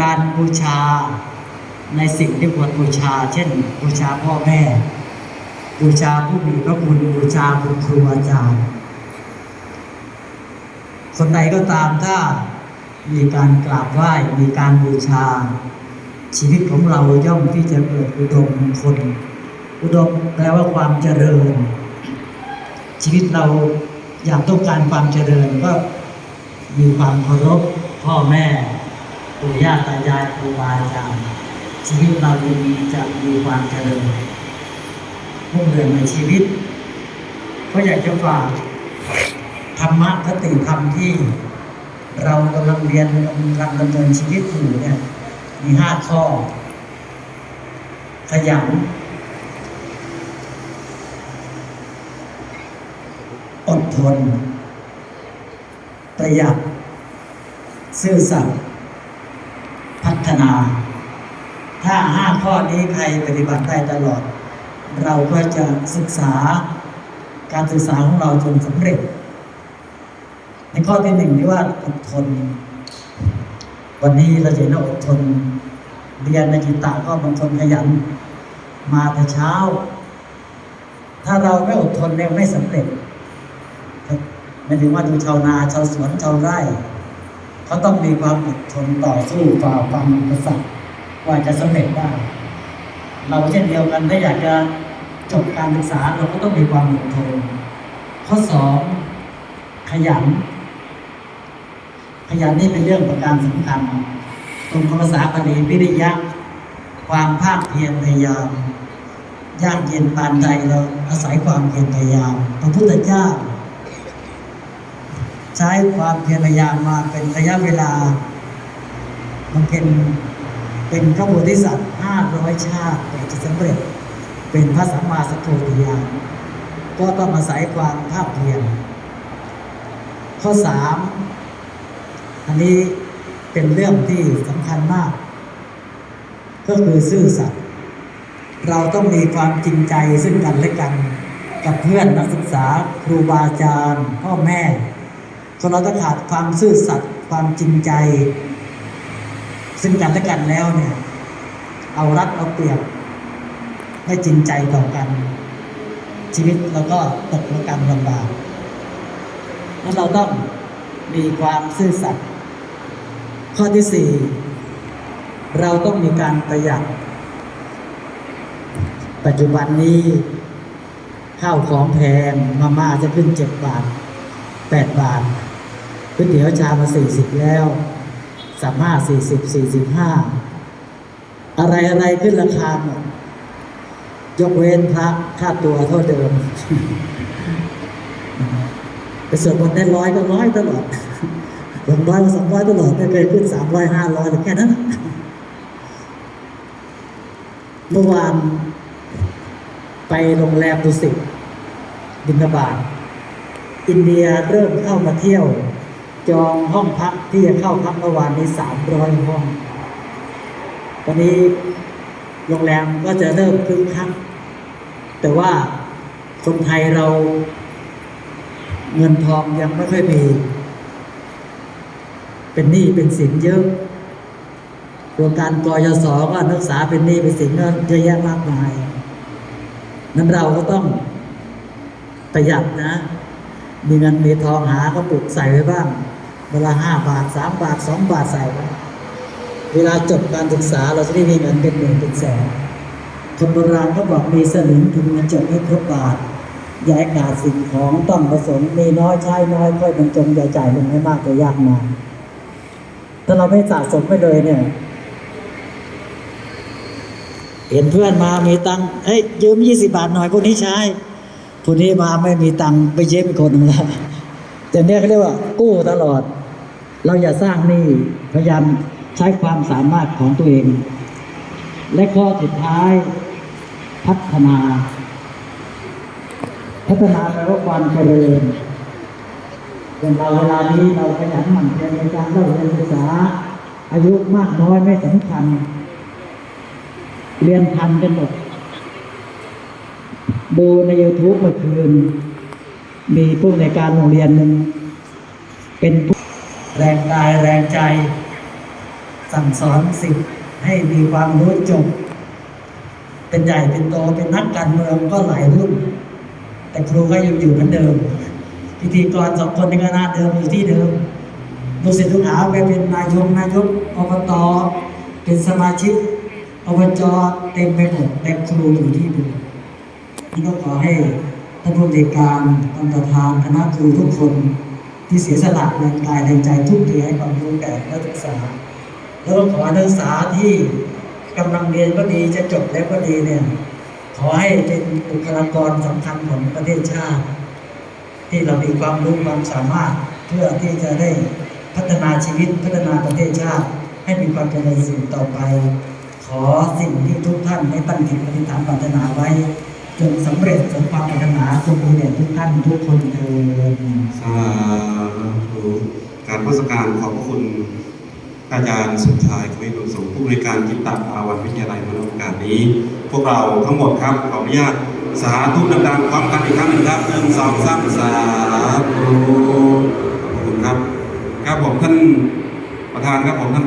การบูชาในสิ่งที่ควรบูชา เช่น บูชาพ่อแม่ บูชาผู้มีพระคุณบูชาคุณครูอาจารย์คนใดก็ตามถ้ามีการกราบไหว้มีการบูชา ชีวิตของเราย่อมที่จะเกิดอุดมมงคลอุดมแปลว่าความเจริญ ชีวิตเราอยากต้องการความเจริญก็มีความเคารพพ่อแม่ ปู่ย่าตายายครูบาอาจารย์ชีวิตเราจะมีจะมีความเจริญมุ่งเรืองในชีวิต ก็อยากจะฝากธรรมะคติธรรมที่ เรากำลังเรียนกำลังดำเนินชีวิตอยู่เนี่ยมีห้าข้อ ขยันอดทน ประหยัดซื่อสัตย์ ฒนา ถ้าห้าข้อนี้ใครปฏิบัติได้ตลอด เราก็จะศึกษาการศึกษาของเราจนสำเร็จ ในข้อที่หนึ่งที่ว่าอดทน วันนี้เราจะเห็นว่าอดทน เรียนในจิตตะก็บางคนขยัน มาแต่เช้า ถ้าเราไม่อดทนเนี่ยไม่สำเร็จหมายถึงว่าดูชาวนาชาวสวนชาวไร่ เขาต้องมีความอดทนต่อสู้ฝ่าฟันอุปสรรคกว่าจะสำเร็จได้ เราเช่นเดียวกันถ้าอยากจะจบการศึกษาเราก็ต้องมีความอดทน ข้อสองขยัน ขยันนี่เป็นเรื่องประการสำคัญตรงภาษาบาลีวิริยะ ความภาคเพียรพยายามยากเย็นปานใดเราอาศัยความเพียรพยายามพระพุทธเจ้า ใช้ความเพียรพยายามมาเป็นระยะเวลา มันเป็นเป็นพระโพธิสัตว์ห้าร้อยชาติกว่าจะสำเร็จ เป็นพระสัมมาสัมพุทธญาณก็ต้องอาศัยความภาคเพียรข้อสามอันนี้เป็นเรื่องที่สำคัญมาก ก็คือซื่อสัตย์เราต้องมีความจริงใจซึ่งกันและกัน กับเพื่อนนักศึกษาครูบาอาจารย์พ่อแม่ คนเราต้องขาดความซื่อสัตย์ความจริงใจ ซึ่งกันและกันแล้วเนี่ย เอารัดเอาเปรียบไม่จริงใจต่อกัน ชีวิตเราก็ตกระกรรมลำบากแล้วเราต้องมีความซื่อสัตย์ข้อที่สี่เราต้องมีการประหยัด ปัจจุบันนี้ข้าวของแพงมาม่าจะขึ้นเจ็ดบาท แปดบาทก๋วยเตี๋ยวชามมาสี่สิบแล้วสามห้าสี่สิบสี่สิบห้าอะไรอะไรขึ้นราคาหมดยกเว้นพระค่าตัวเท่าเดิมไปสวดมนต์ได้ร้อยก็ร้อยตลอดสองร้อยก็สองร้อยตลอดไม่เคยขึ้นสามร้อยห้าร้อยแค่นั้นเมื่อวานไปโรงแรมดุสิตบินบาต อินเดียเริ่มเข้ามาเที่ยว จองห้องพักที่จะเข้าพักเมื่อวานนี้สามร้อยห้อง ตอนนี้โรงแรมก็จะเริ่มคึกคักแต่ว่าคนไทยเราเงินทองยังไม่ค่อยมี เป็นหนี้เป็นสินเยอะโครงการกยศก็นักศึกษาเป็นหนี้เป็นสินก็เยอะแยะมากมายนั้นเราก็ต้องประหยัดนะ มีเงินมีทองหาก็ปลุกใส่ไว้บ้าง เวลาห้าบาทสามบาทสองบาทใส่ไว้เวลาจบการศึกษาเราจะได้มีเงินเป็นหมื่นเป็นแสนคนโบราณเขาบอกมีสลึงถึงเงินจบให้ครบบาทย่าให้ขาดสิ่งของต้องผสมมีน้อยใช้น้อยค่อยบรรจงอย่จ่ายลงให้มากจะยากมากถ้าเราไม่สะสมไปเลยเนี่ย เห็นเพื่อนมามีตังค์เอ้ยยืมยี่สิบาทหน่อยพวกนี้ใช้ พวกนี้มาไม่มีตังค์ไปเย็บอีกคนหนึ่งแล้วแต่เนี่ยเขาเรียกว่า กู้ตลอด เราอย่าสร้างหนี้พยายามใช้ความสามารถของตัวเอง และข้อสุดท้ายพัฒนา พัฒนาแปลว่าความเจริญอย่างเราเวลานี้เราขยันหมั่นเพียรในการเล่าเรียนศึกษา อายุมากน้อยไม่สำคัญ เรียนทันกันหมด ดูใน YouTube เมื่อคืน มีผู้ในการโรงเรียนหนึ่ง เป็นผู้แรงกายแรงใจ สั่งสอนสิทธิ์ให้มีความรู้จบ เป็นใหญ่เป็นโตเป็นนักการเมืองก็หลายรุ่น แต่ครูก็ยังอยู่เหมือนเดิม พิธีกรสองคนในคณะเดิมอยู่ที่เดิมลูกศิษย์ลูกหาไปเป็นนายกนายกอบตเป็นสมาชิกอบจเต็มไปหมดแต่ครูอยู่ที่เดิม นี่ก็ขอให้ท่านผู้ในการท่านประธานคณะครูทุกคนที่เสียสละแรงกายแรงใจทุ่มเทให้ความรู้แก่นักศึกษา แล้วก็ขอนักศึกษาที่กำลังเรียนก็ดีจะจบแล้วก็ดีเนี่ยขอให้เป็นบุคลากรสำคัญของประเทศชาติ ที่เรามีความรู้ความสามารถเพื่อที่จะได้พัฒนาชีวิตพัฒนาประเทศชาติ ให้มีความเจริญสิ่งต่อไป ขอสิ่งที่ทุกท่านได้ตั้งจิตอธิษฐานปรารถนาไว้ จงสำเร็จสมความปรารถนาจงมีแด่ทุกท่านทุกคนเถิดสาธุการพุทธการขอบพระคุณอาจารย์สุดท้ายควิทุนสูงผู้บริการจิตตอาวันวิทยาลัยมโนโอกาสนี้ พวกเราทั้งหมดครับขออนุญาตสาธุดังๆพร้อมกันอีกครั้งหนึ่งครับหนึ่งสองสามสาธุขอบคุณครับ ครับผมท่านประธานครับผมท่าน